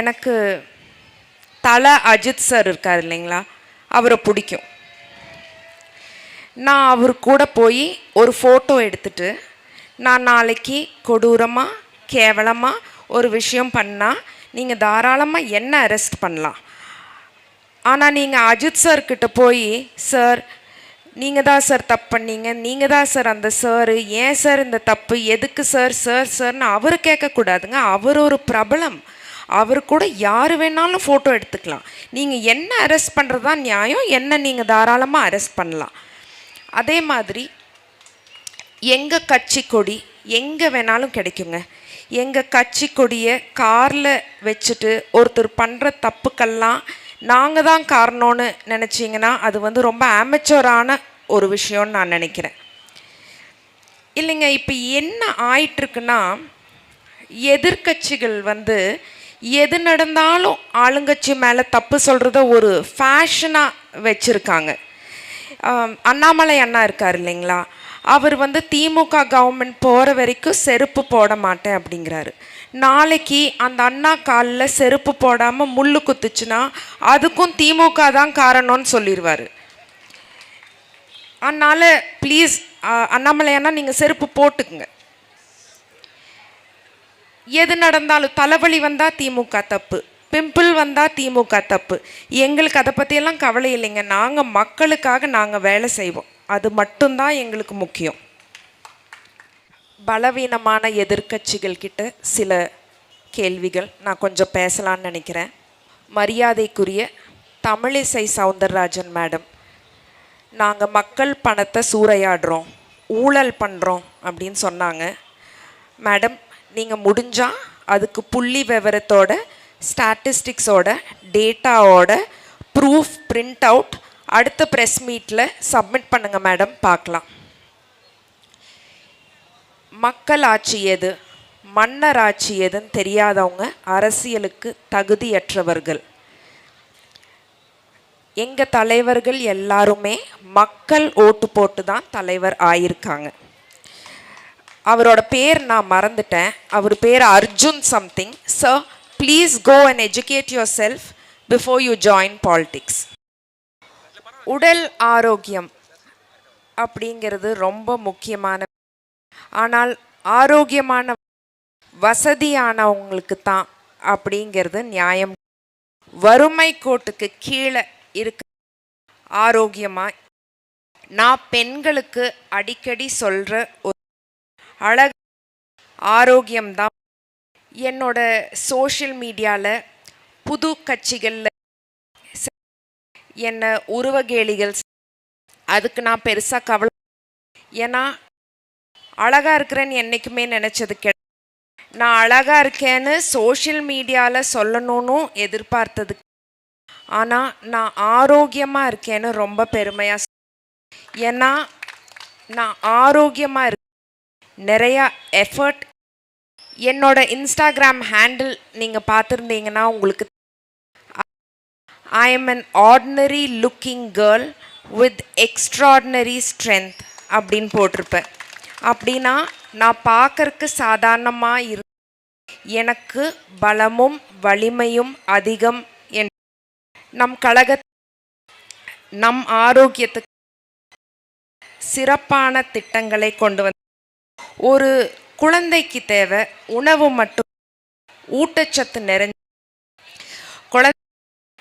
எனக்கு தலை அஜித் சார் இருக்கார் இல்லைங்களா? அவரை பிடிக்கும். நான் அவர் கூட போய் ஒரு ஃபோட்டோ எடுத்துட்டு நான் நாளைக்கு கொடூரமாக கேவலமாக ஒரு விஷயம் பண்ணால் நீங்கள் தாராளமாக என்ன அரெஸ்ட் பண்ணலாம்? ஆனால் நீங்கள் அஜித் சார்கிட்ட போய் சார் நீங்கள் தான் சார் தப்பு பண்ணீங்க. நீங்கள் தான் சார் அந்த சார் ஏன் சார் இந்த தப்பு? எதுக்கு சார் சார் சார்னு அவர் கேட்கக்கூடாதுங்க. அவர் ஒரு பிரபலம். அவர் கூட யார் வேணாலும் ஃபோட்டோ எடுத்துக்கலாம். நீங்கள் என்ன அரெஸ்ட் பண்ணுறது தான் நியாயம் என்ன நீங்கள் தாராளமாக அரெஸ்ட் பண்ணலாம். அதே மாதிரி எங்கள் கட்சி கொடி எங்கே வேணாலும் கிடைக்குங்க. எங்கள் கட்சி கொடியை காரில் வச்சுட்டு ஒருத்தர் பண்ணுற தப்புக்கெல்லாம் நாங்கள் தான் காரணம்னு நினச்சிங்கன்னா அது வந்து ரொம்ப ஆமெச்சோரான ஒரு விஷயம்னு நான் நினைக்கிறேன். இல்லைங்க இப்போ என்ன ஆயிட்டுருக்குன்னா எதிர்க்கட்சிகள் வந்து எது நடந்தாலும் ஆளுங்கட்சி மேலே தப்பு சொல்கிறத ஒரு ஃபேஷனாக வச்சுருக்காங்க. அண்ணாமலை அண்ணா இருக்கார் இல்லைங்களா? அவர் வந்து திமுக கவர்மெண்ட் போகிற வரைக்கும் செருப்பு போட மாட்டேன் அப்படிங்கிறாரு. நாளைக்கு அந்த அண்ணா காலில் செருப்பு போடாமல் முள்ளு குத்துச்சுன்னா அதுக்கும் திமுக தான் காரணம்னு சொல்லிடுவார் அதனால் ப்ளீஸ் அண்ணாமலை அண்ணா நீங்கள் செருப்பு போட்டுக்குங்க. எது நடந்தாலும் தலைவலி வந்தால் திமுக தப்பு. பிம்பிள் வந்தால் திமுக தப்பு. எங்களுக்கு அதை பற்றியெல்லாம் கவலை இல்லைங்க. நாங்கள் மக்களுக்காக நாங்கள் வேலை செய்வோம். அது மட்டும்தான் எங்களுக்கு முக்கியம். பலவீனமான எதிர்கட்சிகள் கிட்ட சில கேள்விகள் நான் கொஞ்சம் பேசலான்னு நினைக்கிறேன். மரியாதைக்குரிய தமிழிசை சவுந்தரராஜன் மேடம் நாங்கள் மக்கள் பணத்தை சூறையாடுறோம் ஊழல் பண்ணுறோம் அப்படின்னு சொன்னாங்க. மேடம் நீங்கள் முடிஞ்சால் அதுக்கு புள்ளி விவரத்தோட ஸ்டாட்டிஸ்டிக்ஸோட டேட்டாவோட ப்ரூஃப் பிரிண்ட் அவுட் அடுத்த ப்ரெஸ் மீட்டில் சப்மிட் பண்ணுங்கள் மேடம் பார்க்கலாம். மக்களாட்சி எது? மன்னராட்சி எதுன்னு தெரியாதவங்க அரசியலுக்கு தகுதியற்றவர்கள். எங்கள் தலைவர்கள் எல்லாருமே மக்கள் ஓட்டு போட்டு தான் தலைவர் ஆயிருக்காங்க. அவரோட பேர் நான் மறந்துட்டேன். அவர் பேர் Arjun something sir please go and educate yourself before you join politics உடல் ஆரோக்கியம் அப்படிங்கிறது ரொம்ப முக்கியமான ஆனால் ஆரோக்கியமான வசதியானவங்களுக்கு தான் அப்படிங்கிறது நியாயம். வறுமை கோட்டுக்கு கீழே இருக்க ஆரோக்கியமாக நான் பெண்களுக்கு அடிக்கடி சொல்கிற ஒரு அழகு ஆரோக்கியம்தான். என்னோட சோஷியல் மீடியாவில் புது கட்சிகளில் என்ன உருவகேலிகள் அதுக்கு நான் பெருசாக கவலை ஏன்னா அழகாக இருக்கிறேன்னு என்றைக்குமே நினச்சது கெ நான் அழகாக இருக்கேன்னு சோஷியல் மீடியாவில் சொல்லணும்னு எதிர்பார்த்தது. ஆனால் நான் ஆரோக்கியமாக இருக்கேன்னு ரொம்ப பெருமையாக ஏன்னா நான் ஆரோக்கியமாக இருக்கேன் நிறையா எஃபர்ட் என்னோட இன்ஸ்டாகிராம் ஹேண்டில் நீங்கள் பார்த்துருந்தீங்கன்னா உங்களுக்கு I am an ordinary looking girl with extraordinary strength அப்படின்னு போட்டிருப்பேன். அப்படின்னா நான் பார்க்கறக்கு சாதாரணமாக இரு எனக்கு பலமும் வலிமையும் அதிகம் என் நம் கழக நம் ஆரோக்கியத்துக்கு சிறப்பான திட்டங்களை கொண்டு வந்து ஒரு குழந்தைக்கு தேவை உணவு மட்டும். ஊட்டச்சத்து நிறைஞ்ச குழந்தை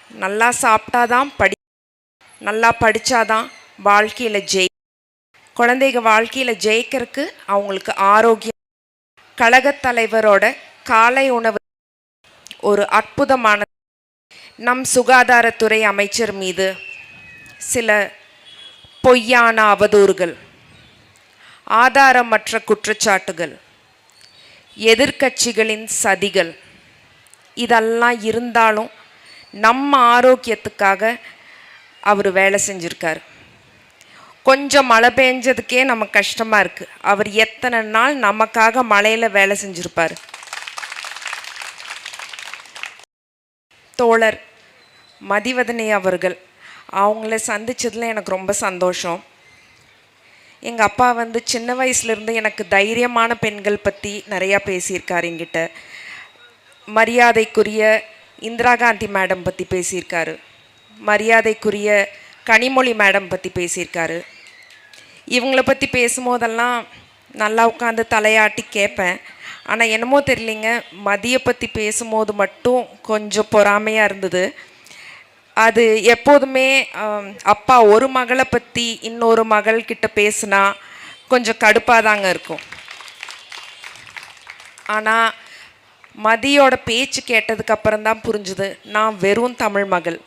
நல்லா சாப்பிட்டாதான் படி நல்லா படித்தாதான் வாழ்க்கையில் ஜெயி குழந்தைங்க வாழ்க்கையில் ஜெயிக்கிறதுக்கு அவங்களுக்கு ஆரோக்கியம். கழகத் தலைவரோட காலை உணவு ஒரு அற்புதமான நம் சுகாதாரத்துறை அமைச்சர் மீது சில பொய்யான அவதூறுகள். ஆதாரமற்ற குற்றச்சாட்டுகள் எதிர்க்கட்சிகளின் சதிகள் இதெல்லாம் இருந்தாலும் நம்ம ஆரோக்கியத்துக்காக அவர் வேலை செஞ்சுருக்கார். கொஞ்சம் மழை பெஞ்சதுக்கே நமக்கு கஷ்டமாக இருக்குது அவர் எத்தனை நாள் நமக்காக மழையில் வேலை செஞ்சுருப்பார்? தோழர் மதிவதனை அவர்கள் அவங்கள சந்தித்ததில் எனக்கு ரொம்ப சந்தோஷம். எங்கள் அப்பா வந்து சின்ன வயசுலேருந்து எனக்கு தைரியமான பெண்கள் பற்றி நிறையா பேசியிருக்கார் எங்கிட்ட மரியாதைக்குரிய இந்திரா காந்தி மேடம் பற்றி பேசியிருக்காரு. மரியாதைக்குரிய கனிமொழி மேடம் பற்றி பேசியிருக்காரு. இவங்கள பற்றி பேசும்போதெல்லாம் நல்லா உட்காந்து தலையாட்டி கேட்பேன். ஆனால் என்னமோ தெரியலிங்க மதியை பற்றி பேசும்போது மட்டும் கொஞ்சம் பொறாமையாக இருந்தது. அது எப்போதுமே அப்பா ஒரு மகளை பற்றி இன்னொரு மகள்கிட்ட பேசுனா கொஞ்சம் கடுப்பாக தாங்க இருக்கும். ஆனால் மதியோட பேச்சு கேட்டதுக்கப்புறம் தான் புரிஞ்சுது நான் வெறும் தமிழ் மகள்.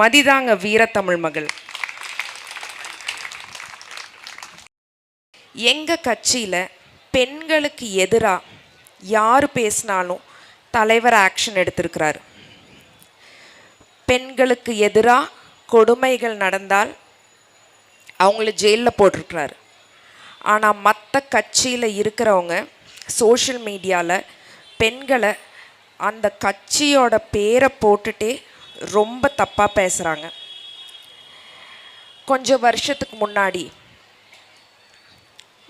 மதிதாங்க வீர தமிழ் மகள். எங்கள் கட்சியில் பெண்களுக்கு எதிராக யார் பேசினாலும் தலைவர் ஆக்ஷன் எடுத்திருக்கிறாரு. பெண்களுக்கு எதிராக கொடுமைகள் நடந்தால் அவங்கள ஜெயிலில் போட்டிருக்கிறாரு. ஆனால் மற்ற கட்சியில் இருக்கிறவங்க சோஷியல் மீடியாவில் பெண்களை அந்த கட்சியோட பேரை போட்டுட்டே ரொம்ப தப்பாக பேசுகிறாங்க கொஞ்சம் வருஷத்துக்கு முன்னாடி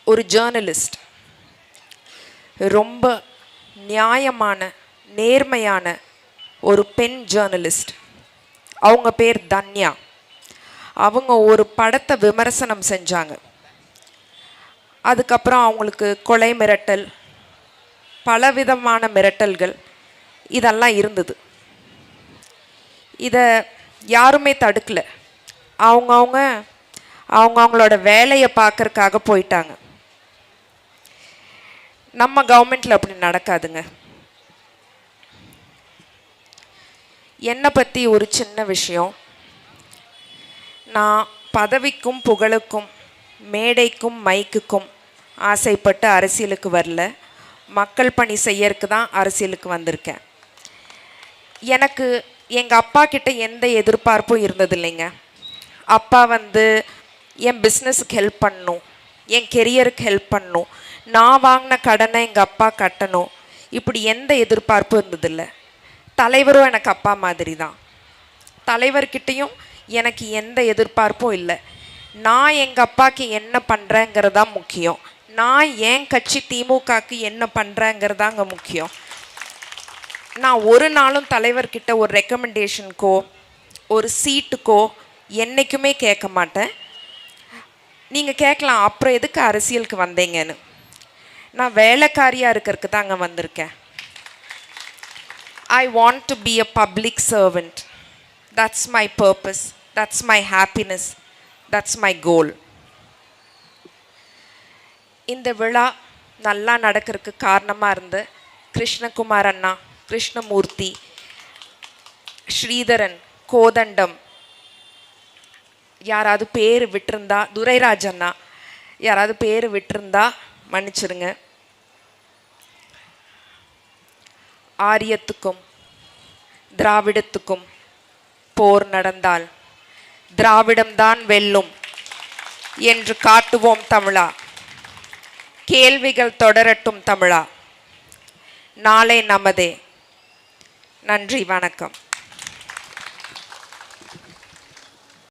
ஒரு ஜேர்னலிஸ்ட் ரொம்ப நியாயமான நேர்மையான ஒரு பெண் ஜேர்னலிஸ்ட் அவங்க பேர் தன்யா. அவங்க ஒரு படத்தை விமர்சனம் செஞ்சாங்க. அதுக்கப்புறம் அவங்களுக்கு கொலை மிரட்டல் பலவிதமான மிரட்டல்கள் இதெல்லாம் இருந்தது. இதை யாருமே தடுக்கல. அவங்கவுங்க அவங்கவுங்களோட வேலையை பார்க்கறக்காக போயிட்டாங்க. நம்ம கவர்மெண்ட்டில் அப்படி நடக்காதுங்க. என்னை பற்றி ஒரு சின்ன விஷயம். நான் பதவிக்கும் புகழுக்கும் மேடைக்கும் மைக்குக்கும் ஆசைப்பட்டு அரசியலுக்கு வரல. மக்கள் பணி செய்யறதுக்கு தான் அரசியலுக்கு வந்திருக்கேன். எனக்கு எங்கள் அப்பா கிட்ட எந்த எதிர்பார்ப்பும் இருந்தது இல்லைங்க அப்பா வந்து என் பிஸ்னஸுக்கு ஹெல்ப் பண்ணணும் என் கெரியருக்கு ஹெல்ப் பண்ணும். நான் வாங்கின கடனை எங்கள் அப்பா கட்டணும். இப்படி எந்த எதிர்பார்ப்பும் இருந்ததில்லை. தலைவரும் எனக்கு அப்பா மாதிரி தான் தலைவர்கிட்டையும் எனக்கு எந்த எதிர்பார்ப்பும் இல்லை. நான் எங்கள் அப்பாவுக்கு என்ன பண்ணுறேங்கிறதா தான் முக்கியம். நான் என் கட்சி திமுகக்கு என்ன பண்ணுறேங்கிறதாங்க முக்கியம். நான் ஒரு நாளும் தலைவர்கிட்ட ஒரு ரெக்கமெண்டேஷனுக்கோ ஒரு சீட்டுக்கோ என்றைக்குமே கேட்க மாட்டேன். நீங்கள் கேட்கலாம் அப்புறம் எதுக்கு அரசியலுக்கு வந்தீங்கன்னு. நான் வேலைக்காரியாக இருக்கிறதுக்கு தாங்க வந்திருக்கேன். I want to be a public servant that's my purpose that's my happiness that's my goal இந்த விழா நல்லா நடக்கிறதுக்கு காரணமாக இருந்த கிருஷ்ணகுமார் அண்ணா கிருஷ்ணமூர்த்தி ஸ்ரீதரன் கோதண்டம் யாராவது பேர் விட்டிருந்தா துரைராஜ் அண்ணா யாராவது பேர் விட்டிருந்தா மன்னிச்சிருங்க. ஆரியத்துக்கும் திராவிடத்துக்கும் போர் நடந்தால் திராவிடம்தான் வெல்லும் என்று காட்டுவோம் தமிழா. கேள்விகள் தொடரட்டும் தமிழா. நாளை நமதே. நன்றி வணக்கம்.